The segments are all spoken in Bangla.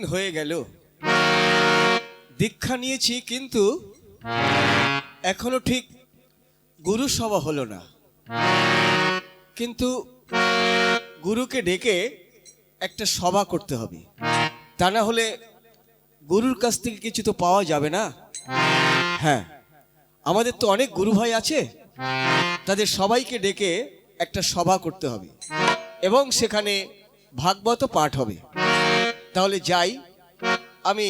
দিন হয়ে গেল। দীক্ষা নিয়েছি, কিন্তু এখনও ঠিক গুরু সভা হলো না। কিন্তু গুরুকে ডেকে একটা সভা করতে হবে। তা না হলে গুরুর কাছ থেকে কিছু তো পাওয়া যাবে না। হ্যাঁ আমাদের তো অনেক গুরু ভাই আছে। তাদের সবাইকে ডেকে একটা সভা করতে হবে। এবং সেখানে ভাগবত পাঠ হবে। তাহলে যাই। আমি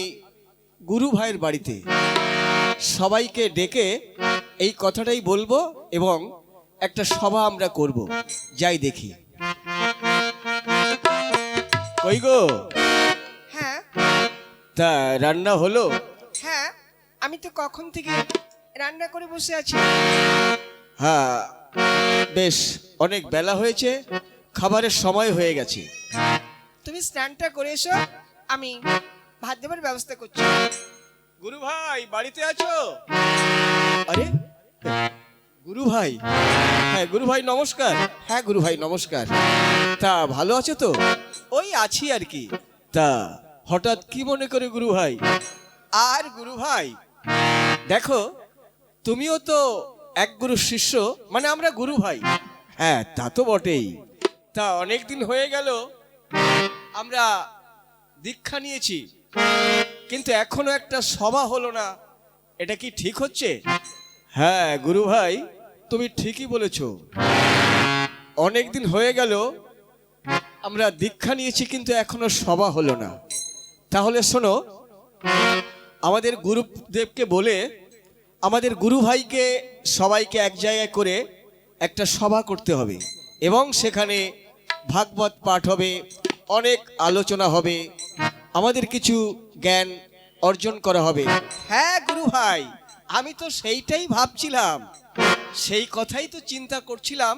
গুরু ভাইয়ের বাড়িতে সবাইকে ডেকে এই কথাটাই বলব এবং একটা সভা আমরা করব। যাই দেখি। কই গো? হ্যাঁ। তা রান্না হলো? হ্যাঁ আমি তো কখন থেকে রান্না করে বসে আছি। হ্যাঁ বেশ অনেক বেলা হয়েছে খাবারের সময় হয়ে গেছে। তুমি স্নানটা করে এসো আমি ভাত দেবার ব্যবস্থা করছি। গুরু ভাই বাড়িতে আছো? আরে গুরু ভাই হ্যাঁ গুরু ভাই নমস্কার। হ্যাঁ গুরু ভাই নমস্কার। তা ভালো আছো তো? ওই আছি আর কি। তা হঠাৎ কি মনে করে গুরু ভাই? আর গুরু ভাই? দেখো তুমিও তো এক গুরু শিষ্য মানে আমরা গুরু ভাই। হ্যাঁ তা তো বটেই। তা অনেক দিন হয়ে গেল আমরা দীক্ষা নিয়েছি, কিন্তু এখনও একটা সভা হলো না। এটা কি ঠিক হচ্ছে? হ্যাঁ গুরু ভাই, তুমি ঠিকই বলেছ। অনেক দিন হয়ে গেল, আমরা দীক্ষা নিয়েছি, কিন্তু এখনও সভা হলো না। তাহলে শোনো, আমাদের গুরুদেবকে বলে, আমাদের গুরু ভাইকে, সবাইকে এক জায়গায় করে একটা সভা করতে হবে, এবং সেখানে ভাগবত পাঠ হবে অনেক আলোচনা হবে। আমাদের কিছু জ্ঞান অর্জন করা হবে। হ্যাঁ গুরু ভাই, আমি তো সেইটাই ভাবছিলাম। সেই কথাই তো চিন্তা করছিলাম,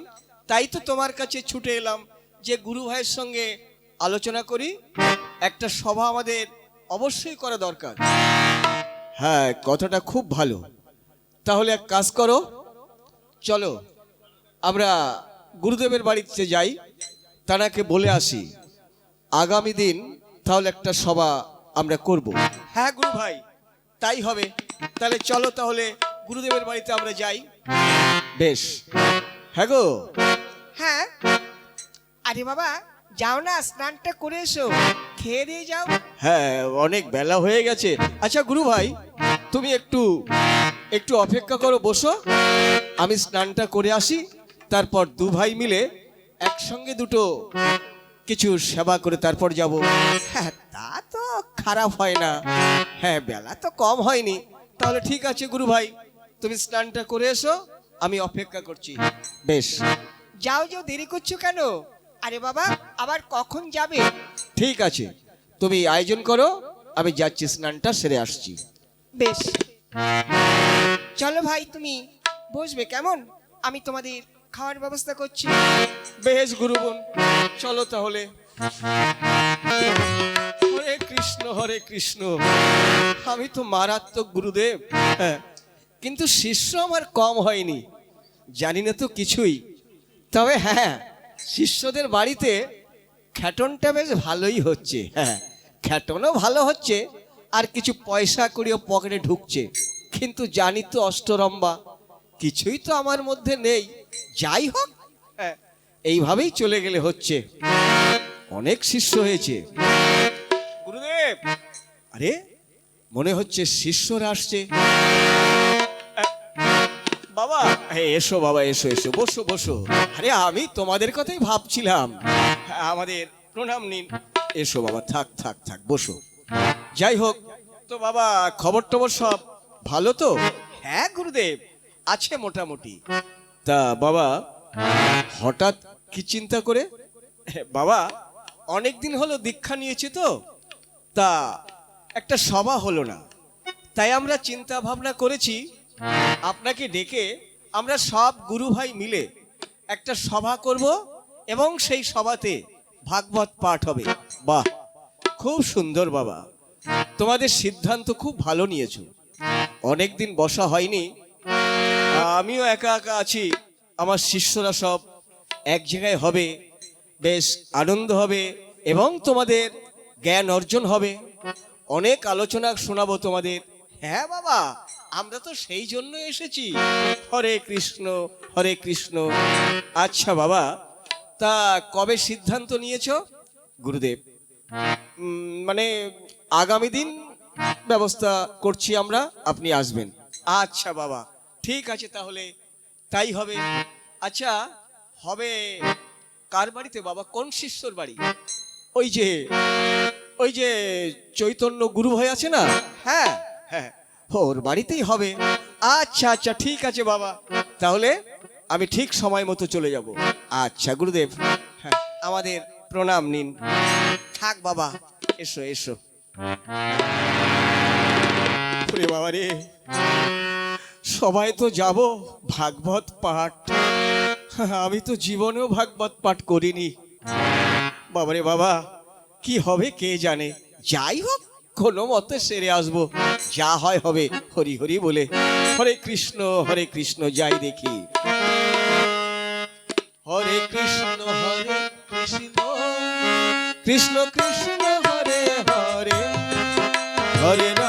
তাই তো তোমার কাছে ছুটে এলাম যে গুরু ভাইয়ের সঙ্গে আলোচনা করি। একটা সভা আমাদের অবশ্যই করা দরকার। হ্যাঁ কথাটা খুব ভালো। তাহলে এক কাজ করো, চলো, আমরা গুরুদেবের বাড়িতে যাই, তানাকে বলে আসি। আগামী দিন তাহলে একটা সভা আমরা করব। হ্যাঁ গুরু ভাই তাই হবে। তাহলে চলো তাহলে গুরুদেবের বাড়িতে আমরা যাই। বেশ। হ্যাঁ গো। হ্যাঁ। আরে বাবা যাও না স্নানটা করে এসো। খেয়ে দিয়ে যাও। হ্যাঁ অনেক বেলা হয়ে গেছে। আচ্ছা গুরু ভাই তুমি একটু একটু অপেক্ষা করো বসো। আমি স্নানটা করে আসি। তারপর দু ভাই মিলে একসঙ্গে দুটো কিছু সেবা করে তারপর যাব। হ্যাঁ তা তো খারাপ হয় না। হ্যাঁ বেলা তো কম হয়নি। তাহলে ঠিক আছে গুরু ভাই তুমি স্নানটা করে এসো আমি অপেক্ষা করছি। বেশ। যাও যাও দেরি করছ কেন? আরে বাবা আবার কখন যাবে? ঠিক আছে। তুমি আয়োজন করো আমি যাচ্ছি স্নানটা সেরে আসছি। বেশ। চলো ভাই তুমি বসবে কেমন? আমি তোমাদের খাওয়ার ব্যবস্থা করছি। বেশ গুরু বোন চলো তাহলে। হরে কৃষ্ণ হরে কৃষ্ণ। আমি তো মারাত্মক গুরুদেব। হ্যাঁ কিন্তু শিষ্য আমার কম হয়নি। জানি না তো কিছুই। তবে হ্যাঁ শিষ্যদের বাড়িতে খ্যাটনটা বেশ ভালোই হচ্ছে। হ্যাঁ খ্যাটনও ভালো হচ্ছে, আর কিছু পয়সা করিও পকেটে ঢুকছে। কিন্তু জানি তো অষ্টরম্বা। কিছুই তো আমার মধ্যে নেই। যাই হোক হ্যাঁ, এইভাবেই চলে গেলে হচ্ছে। অনেক শিষ্য হয়েছে। গুরুদেব! আরে মনে হচ্ছে শিষ্যরা আসছে। বাবা! এ, এসো বাবা এসো এসো বসো বসো। আরে আমি তোমাদের কথাই ভাবছিলাম। হ্যাঁ, আমাদের প্রণাম নিন। এসো বাবা থাক থাক থাক বসো। যাই হোক তো বাবা খবর টবর সব ভালো তো? হ্যাঁ গুরুদেব। আছে মোটামুটি। তা বাবা হঠাৎ কি চিন্তা করে? বাবা অনেক দিন হলো দীক্ষা নিয়েছি তো। তা একটা সভা হলো না। তাই আমরা চিন্তা ভাবনা করেছি আপনাকে ডেকে আমরা সব গুরু ভাই মিলে একটা সভা করব এবং সেই সভাতে ভাগবত পাঠ হবে। বাহ খুব সুন্দর বাবা। তোমাদের সিদ্ধান্ত খুব ভালো নিয়েছো। অনেক দিন বসা হয়নি আমিও একা একা আছি। আমার শিষ্যরা সব এক জায়গায় হবে, বেশ আনন্দ হবে এবং তোমাদের জ্ঞান অর্জন হবে। অনেক আলোচনা শোনাবো তোমাদের। হ্যাঁ বাবা, আমরা তো সেই জন্য এসেছি। হরে কৃষ্ণ হরে কৃষ্ণ। আচ্ছা বাবা, তা কবে সিদ্ধান্ত নিয়েছ? গুরুদেব। মানে আগামী দিন ব্যবস্থা করছি আমরা, আপনি আসবেন। আচ্ছা বাবা। ঠিক আছে তাহলে, তাই হবে। আচ্ছা হবে কার বাড়িতে বাবা? কোন শিষ্যর বাড়ি? ওই যে ওই যে চৈতন্য গুরু ভাই আছে না? হ্যাঁ হ্যাঁ ওর বাড়িতেই হবে। আচ্ছা আচ্ছা ঠিক আছে বাবা। তাহলে আমি ঠিক সময় মতো চলে যাব। আচ্ছা গুরুদেব হ্যাঁ আমাদের প্রণাম নিন। থাক বাবা, এসো এসো। বাবা রে সবাই তো যাব ভাগবত পাঠ। আমি তো জীবনেও ভাগবত পাঠ করিনি। বাবারে বাবা, কি হবে কে জানে? যাই হোক, কোনো মতে সেরে আসব। যা হয় হবে, হরি হরি বলে। হরে কৃষ্ণ হরে কৃষ্ণ, যাই দেখি। হরে কৃষ্ণ হরে কৃষ্ণ কৃষ্ণ কৃষ্ণ, হরে হরে। হরে হরে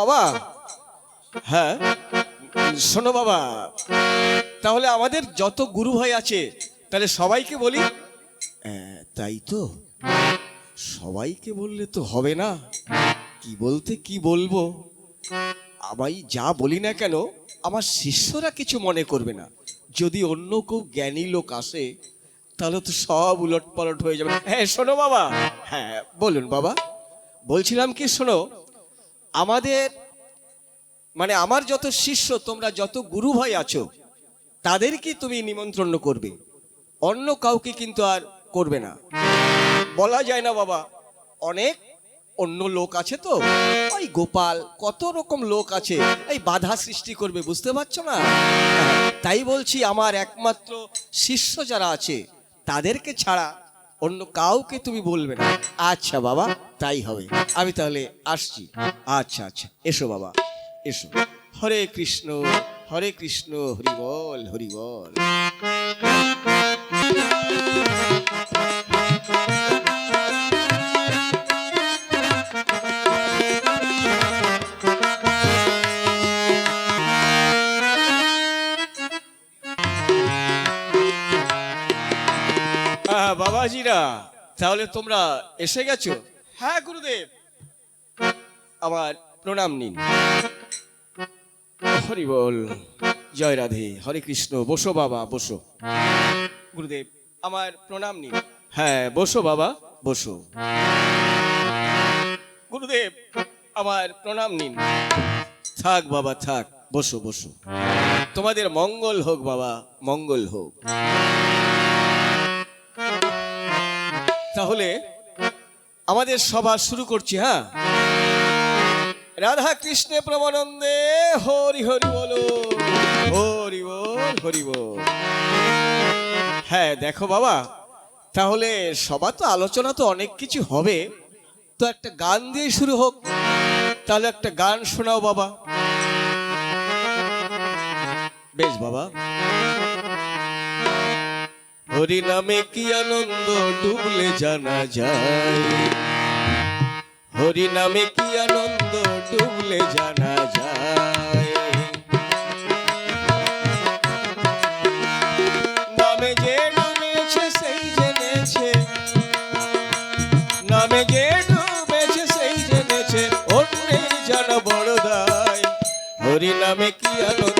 বাবা। হ্যাঁ শোনো বাবা তাহলে আমাদের যত গুরু ভাই আছে তাহলে সবাইকে বলি। হ্যাঁ, তাই তো। সবাইকে বললে তো হবে না। কি বলতে কি বলব? আমি যা বলি না কেন আমার শিষ্যরা কিছু মনে করবে না। যদি অন্য কেউ জ্ঞানী লোক আসে তাহলে তো সব উলট পালট হয়ে যাবে। হ্যাঁ শোনো বাবা। হ্যাঁ বলুন বাবা। বলছিলাম কি শোনো আমাদের মানে আমার যত শিষ্য, তোমরা যত গুরু ভাই আছো তাদেরকে তুমি নিমন্ত্রণ করবে। অন্য কাউকে কিন্তু আর করবে না। বলা যায় না বাবা, অনেক অন্য লোক আছে তো। ওই গোপাল, কত রকম লোক আছে, এই বাধা সৃষ্টি করবে, বুঝতে পারছ না? তাই বলছি, আমার একমাত্র শিষ্য যারা আছে, তাদেরকে ছাড়া অন্য কাউকে তুমি বলবে না। আচ্ছা বাবা, তাই হবে। আমি তাহলে আসছি। আচ্ছা আচ্ছা। এসো বাবা, এসো। হরে কৃষ্ণ হরে কৃষ্ণ, হরি বল তাহলে তোমরা এসে গেছো? হ্যাঁ গুরুদেব। আমার প্রণাম নিন। হরি বল জয় রাধে। হরে কৃষ্ণ বসো বাবা বসো। গুরুদেব আমার প্রণাম নিন। হ্যাঁ বসো বাবা বসো। গুরুদেব আমার প্রণাম নিন। থাক বাবা থাক বসো বসো। তোমাদের মঙ্গল হোক বাবা মঙ্গল হোক। তাহলে আমাদের সভা শুরু করছি হ্যাঁ? রাধা কৃষ্ণে প্রমানন্দে হরি হরি বলো। হরি বল হরি বল। হ্যাঁ দেখো বাবা, তাহলে সবার তো আলোচনা তো অনেক কিছু হবে। তো একটা গান দিয়ে শুরু হোক। তাহলে একটা গান শোনাও বাবা। বেশ বাবা। হরি নামে কি আনন্দ ডুবলে জানা যায়? হরি নামে কি আনন্দ ডুবলে জানা যায়? নামে যে সেই জেনেছে। নামে যে সেই জেনেছে। বড় দায় হরি নামে কি আনন্দ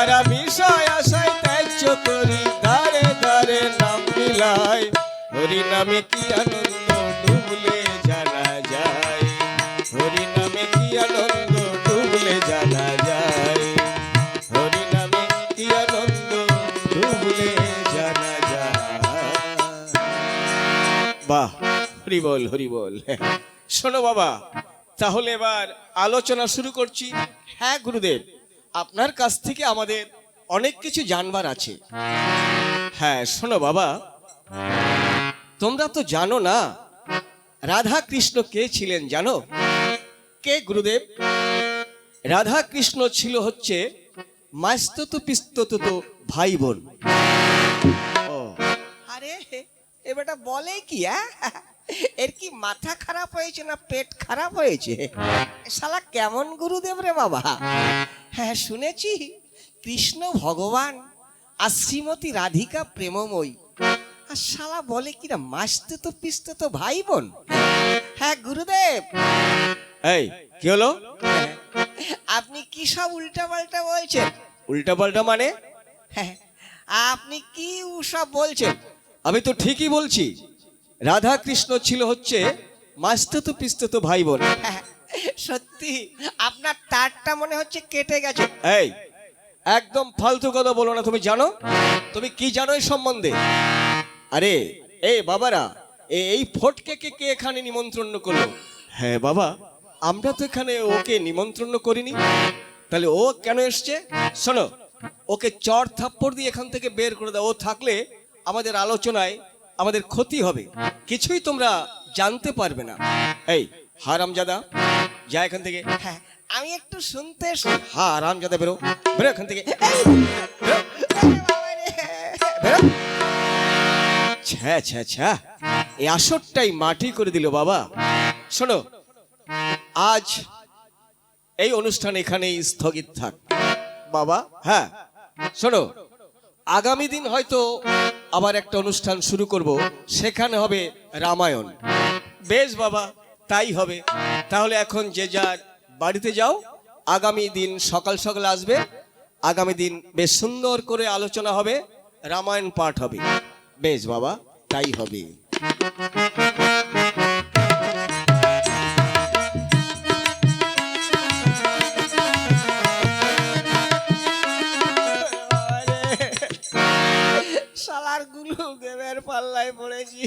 তারা বিষয় আশায় ত্যায্য করি দারে দারে নাম মিলায়। হরি নামে কি আনন্দ ডুবলে জানা যায়? হরি নামে কি আনন্দ ডুবলে জানা যায়? হরি নামে কি আনন্দ ডুবলে জানা যায়? বাহ হরি বল হরি বল শোনো বাবা, তাহলে এবার আলোচনা শুরু করছি। হ্যাঁ গুরুদেব। আপনার কাছ থেকে আমাদের অনেক কিছু জানবার আছে। হ্যাঁ শোনো বাবা। তোমরা তো জানো না রাধা কৃষ্ণ কে ছিলেন জানো? কে, গুরুদেব? রাধা কৃষ্ণ ছিল হচ্ছে মাস্তত পিস্তত ভাই বোন আরে, এ বেটা বলে কি এর কি মাথা খারাপ হয়েছে না পেট খারাপ হয়েছে? শালা কেমন গুরুদেব রে বাবা? হ্যাঁ শুনেছি। কৃষ্ণ ভগবান আর শ্রীমতী রাধিকা প্রেমময়ী। আর শালা বলে কি না মাসতে তো পিসতে তো ভাই বোন হ্যাঁ গুরুদেব। এই কি হলো? আপনি কি সব উল্টা পাল্টা বলছেন? উল্টা পাল্টা মানে? হ্যাঁ আপনি কি সব বলছেন? আমি তো ঠিকই বলছি। রাধা কৃষ্ণ ছিল হচ্ছে মাস্তত তো ভাই বোন হ্যাঁ, সত্যি আপনার তারটা মনে হচ্ছে কেটে গেছে। এই একদম ফালতু কথা বলো না তুমি জানো? তুমি কি জানো এই সম্বন্ধে? আরে এ বাবারা এ- এই ফটকে কে কে এখানে নিমন্ত্রণ করল? হ্যাঁ বাবা। আমরা তো এখানে ওকে নিমন্ত্রণ করিনি। তাহলে ও কেন এসছে? শোনো ওকে চর থাপ্পড় দিয়ে এখান থেকে বের করে দাও। ও থাকলে আমাদের আলোচনায় আমাদের ক্ষতি হবে। কিছুই তোমরা জানতে পারবে না। এই হারামজাদা যা এখান থেকে। হ্যাঁ। আমি একটু শুনতে হ্যাঁ আরামজাদা বেরো। বেরো এখান থেকে। বেরো। ছ্যা ছ্যা ছ্যা। এই আসরটাই মাটি করে দিল বাবা। শোনো আজ এই অনুষ্ঠান এখানেই স্থগিত থাক। বাবা? হ্যাঁ। শোনো আগামী দিন হয়তো আবার একটা অনুষ্ঠান শুরু করব। সেখানে হবে রামায়ণ। বেশ বাবা তাই হবে। তাহলে এখন যে যার বাড়িতে যাও, আগামী দিন সকাল সকাল আসবে। আগামী দিন বেশ সুন্দর করে আলোচনা হবে, রামায়ণ পাঠ হবে। বেশ বাবা, তাই হবে। পাল্লায় পড়েছি।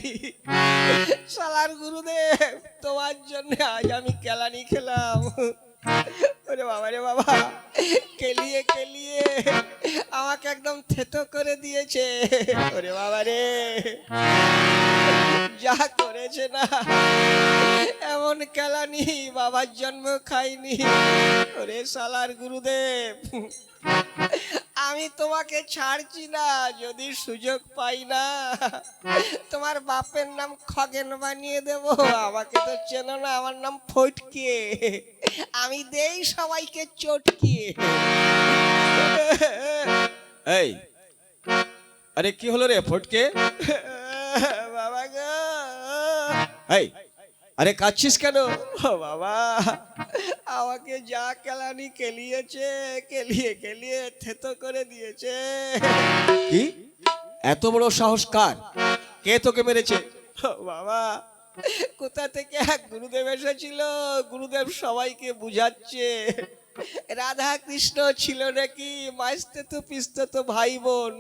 শালার গুরুদেব, তোমার জন্য আজ আমি কেলানি খেলাম। ওরে বাবা রে বাবা, কেলিয়ে কেলিয়ে। আমাকে একদম থেতো করে দিয়েছে। ওরে বাবা রে। যা করেছে না, এমন কেলানি বাবার জন্ম খাইনি। ওরে শালার গুরুদেব, আমি তোমাকে ছাড়ছি না, যদি সুযোগ পাই না। তোমার বাপের নাম খগেন বানিয়ে দেব, আমাকে তো চেনো না, আমার নাম ফটকে। আমি দেই সবাইকে চটকিয়ে এই আরে কি হলো রে ফটকে? বাবা গো এই আরে কাচ্ছিস কেন? বাবা আমাকে যা কেলানি কেলিয়েছে কেলিয়ে কেলিয়ে থেতো করে দিয়েছে। কি? এত বড় সাহস কার? কে তোকে মেরেছে? বাবা কোথা থেকে এক গুরুদেব এসেছিল? গুরুদেব সবাইকে বুঝাচ্ছে। রাধা কৃষ্ণ ছিল নাকি? মাইস্তে তো পিস্তে তো ভাই বোন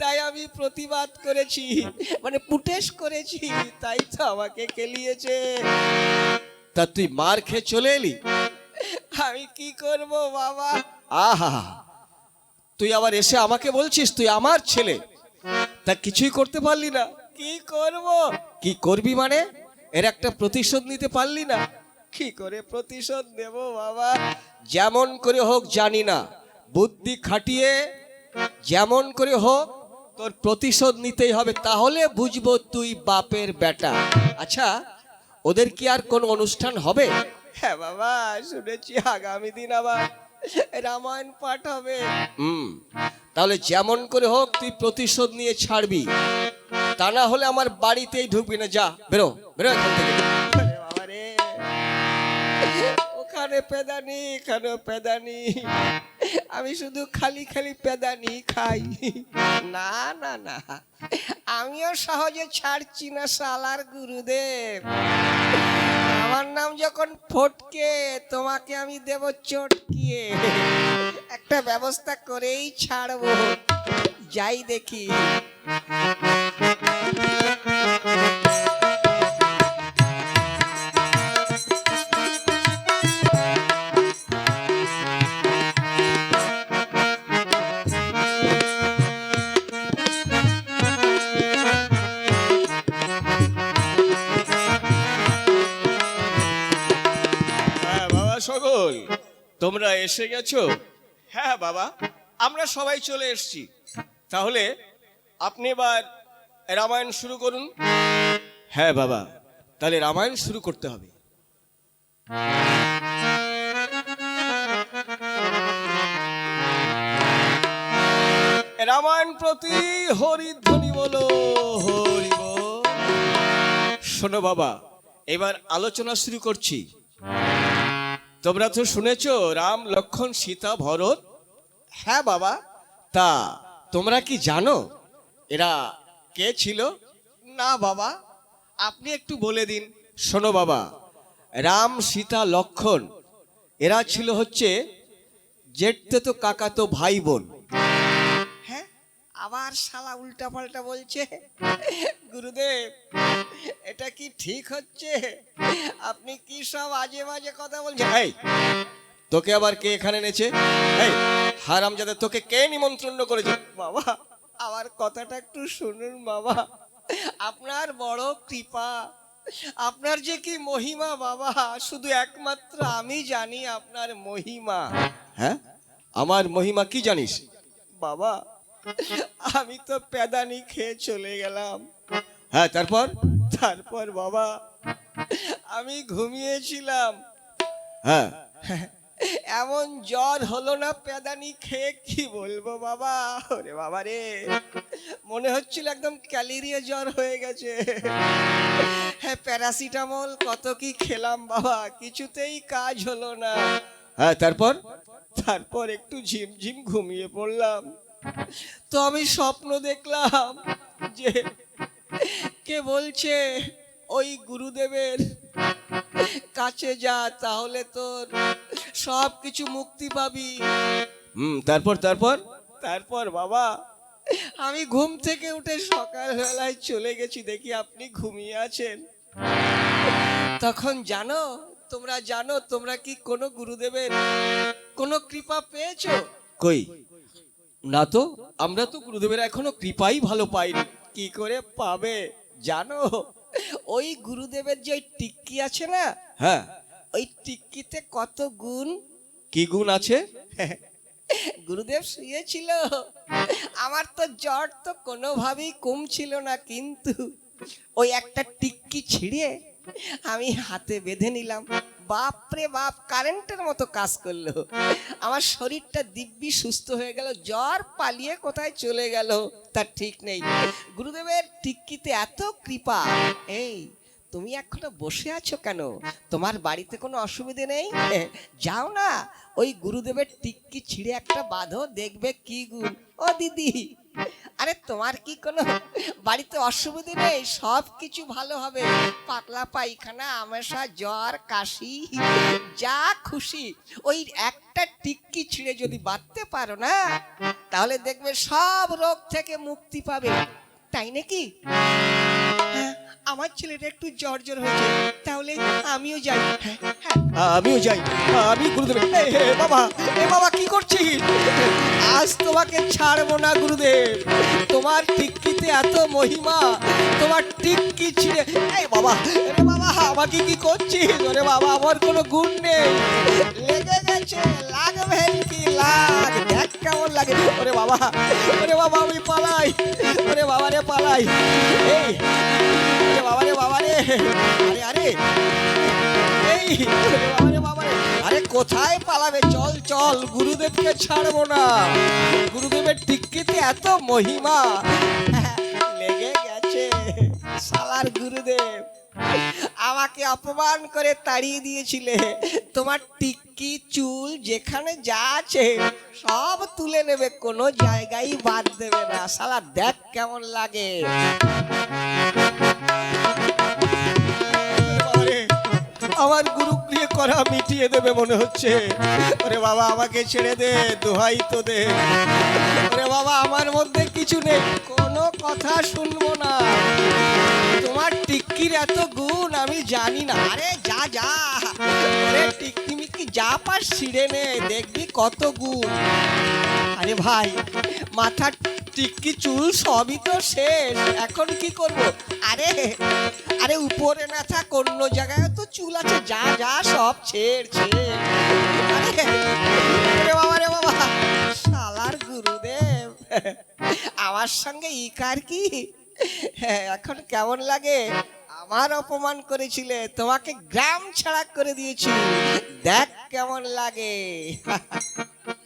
তাই আমি প্রতিবাদ করেছি মানে পুটেশ করেছি তাই তো আমাকে কেলিয়েছে। তা তুই মার খেয়ে চলে এলি? আমি কি করব বাবা? আহা তুই আবার এসে আমাকে বলছিস তুই আমার ছেলে? তা কিছুই করতে পারলি না। কি করব? কি করবি মানে? এর একটা প্রতিশোধ নিতে পারলি না? কি করে প্রতিশোধ নেব বাবা। যেমন করে হোক জানি না। বুদ্ধি খাটিয়ে যেমন করে হোক তোর প্রতিশোধ নিতেই হবে। তাহলে বুঝব তুই বাপের বেটা। আচ্ছা ওদের কি আর কোনো অনুষ্ঠান হবে? হ্যাঁ বাবা শুনেছি আগামী দিন আবার রামায়ণ পাঠ হবে। হুম তাহলে যেমন করে হোক তুই প্রতিশোধ নিয়ে ছাড়বি। তা না হলে আমার বাড়িতেই ঢুকবি না। যা বেরো বেরো এখান থেকে। ওখানে পেদানি এখানে পেদানি? আমি শুধু খালি খালি পেদানি খাই। না না না, আমিও সহজে ছাড়ছি না সালার গুরুদেব। আমার নাম যখন ফটকে, তোমাকে আমি দেব চটকিয়ে। একটা ব্যবস্থা করেই ছাড়বো। যাই দেখি। তোমরা এসে গেছো? হ্যাঁ বাবা, আমরা সবাই চলে এসেছি। তাহলে আপনি এবার রামায়ণ শুরু করুন। হ্যাঁ বাবা, তাহলে রামায়ণ শুরু করতে হবে। রামায়ণ প্রতি হরিধ্বনি বলো, হরি। শোনো, বাবা, এবার আলোচনা শুরু করছি। তোমরা তো শুনেছ রাম লক্ষণ সীতা ভরত? হ্যাঁ বাবা। তা তোমরা কি জানো এরা কে ছিল? না বাবা আপনি একটু বলে দিন। শোনো বাবা রাম সীতা লক্ষণ এরা ছিল হচ্ছে জেঠতে তো কাকা তো ভাই বোন। আবার শালা উল্টা পাল্টা বলছে, গুরুদেব, এটা কি ঠিক হচ্ছে? আপনি কি সব আজে বাজে কথা বলছেন? এই, তোকে আবার কে এখানে এনেছে? এই হারাম যাদের তোকে কে নিমন্ত্রণ করেছে? বাবা, আমার কথাটা একটু শুনুন বাবা। আপনার বড় কৃপা, আপনার যে কি মহিমা বাবা, শুধু একমাত্র আমি জানি আপনার মহিমা। হ্যাঁ? আমার মহিমা কি জানিস? বাবা আমি তো পেদানি খেয়ে চলে গেলাম। হ্যাঁ তারপর? তারপর বাবা আমি ঘুমিয়েছিলাম। হ্যাঁ। এমন জ্বর হলো না পেদানি খেয়ে কি বলব বাবা? ওরে বাবা রে মনে হচ্ছিল একদম ক্যালেরিয়া জ্বর হয়ে গেছে। হ্যাঁ প্যারাসিটামল কত কি খেলাম বাবা কিছুতেই কাজ হলো না। হ্যাঁ তারপর? তারপর একটু ঝিমঝিম ঘুমিয়ে পড়লাম। তো আমি স্বপ্ন দেখলাম যে কে বলছে ওই গুরুদেবের কাছে যা তাহলে তোর সব কিছু মুক্তি পাবি। হুম তারপর তারপর? তারপর বাবা আমি ঘুম থেকে উঠে সকালবেলায় চলে গেছি দেখি আপনি ঘুমিয়ে আছেন। তখন জানো তোমরা জানো তোমরা কি কোনো গুরুদেবের কোনো কৃপা পেয়েছ? কই? না তো? আমরা তো গুরুদেবের এখনও কৃপাই ভালো পাইনি। কি করে পাবে জানো? ওই গুরুদেবের যে ওই টিক্কি আছে না? হ্যাঁ। ওই টিক্কিতে কত গুণ? কি গুণ আছে? গুরুদেব শুয়েছিল। আমার তো জ্বর তো কোনোভাবেই কমছিল না কিন্তু ওই একটা টিক্কি ছিঁড়ে আমি হাতে বেঁধে নিলাম। বাপরে বাপ কারেন্টের মতো কাজ করল। আমার শরীরটা দিব্যি সুস্থ হয়ে গেল, জ্বর পালিয়ে কোথায় চলে গেল, তার ঠিক নেই। গুরুদেবের টিক্কিতে এত কৃপা। এই, তুমি এখনও বসে আছো কেন? তোমার বাড়িতে কোনো অসুবিধে নেই? যাও না, ওই গুরুদেবের টিক্কি ছিঁড়ে একটা বাঁধো, দেখবে কি গুণ। ও দিদি আরে তোমার কি কোনো বাড়িতে অসুবিধে নেই? সব কিছু ভালো হবে। পাতলা পায়খানা, আমাশা, জ্বর, কাশি, যা খুশি। ওই একটা টিক্কি ছিঁড়ে যদি বাঁধতে পারো না, তাহলে দেখবে সব রোগ থেকে মুক্তি পাবে। তাই নাকি? আমার ছেলেটা একটু জ্বর জ্বর হয়েছে তাহলে আমিও যাই। হ্যাঁ, হ্যাঁ, আমিও যাই। আমি গুরুদেব। বাবা এ বাবা কি করছিস? আজ তোমাকে ছাড়বো না গুরুদেব। তোমার টিক্কিতে এত মহিমা তোমার টিক্কি ছিঁড়ে। এই বাবা আরে বাবা আমাকে কি করছিস? ওরে বাবা আমার কোনো গুণ নেই। লেগে গেছে লাগবে কি লাগ? দেখ কেমন লাগে। ওরে বাবা ওরে বাবা আমি পালাই। ওরে বাবা রে পালাই। এই বাবা রে বাবা রে আরে আরে। এই ওরে বাবা রে বাবা রে। আরে, কোথায় পালাবে? চল চল, গুরুদেবকে ছাড়বো না। গুরুদেবের টিক্কিতে এত মহিমা। লেগে গেছে। সালার গুরুদেব, আমাকে অপমান করে তাড়িয়ে দিয়েছিলে। তোমার টিক্কি চুল যেখানে যা আছে, সব তুলে নেবে, কোনো জায়গায় বাদ দেবে না। সালা, দেখ কেমন লাগে। আমার গুরু প্রিয় করা মিটিয়ে দেবে মনে হচ্ছে। ওরে বাবা, আমাকে ছেড়ে দে, দোহাই তো দে। ওরে বাবা, আমার মধ্যে কিছু নেই, কোনো কথা শুনব না। তোমার টিক্কির এত গুণ আমি জানি না। আরে যা যা। টিক্কি যা পাস ছিঁড়ে নে দেখবি কত গুণ। আরে ভাই মাথার টিক্কি চুল সবই তো শেষ এখন কি করব? আরে আরে উপরে না থাক অন্য জায়গায় তো চুল আছে যা যা সব ছেড় ছেড়। বাবা রে বাবা শালার গুরুদেব। আমার সঙ্গে ইকার কি? হ্যাঁ, এখন কেমন লাগে? আমার অপমান করেছিলে তোমাকে গ্রাম ছাড়া করে দিয়েছি। দেখ কেমন লাগে।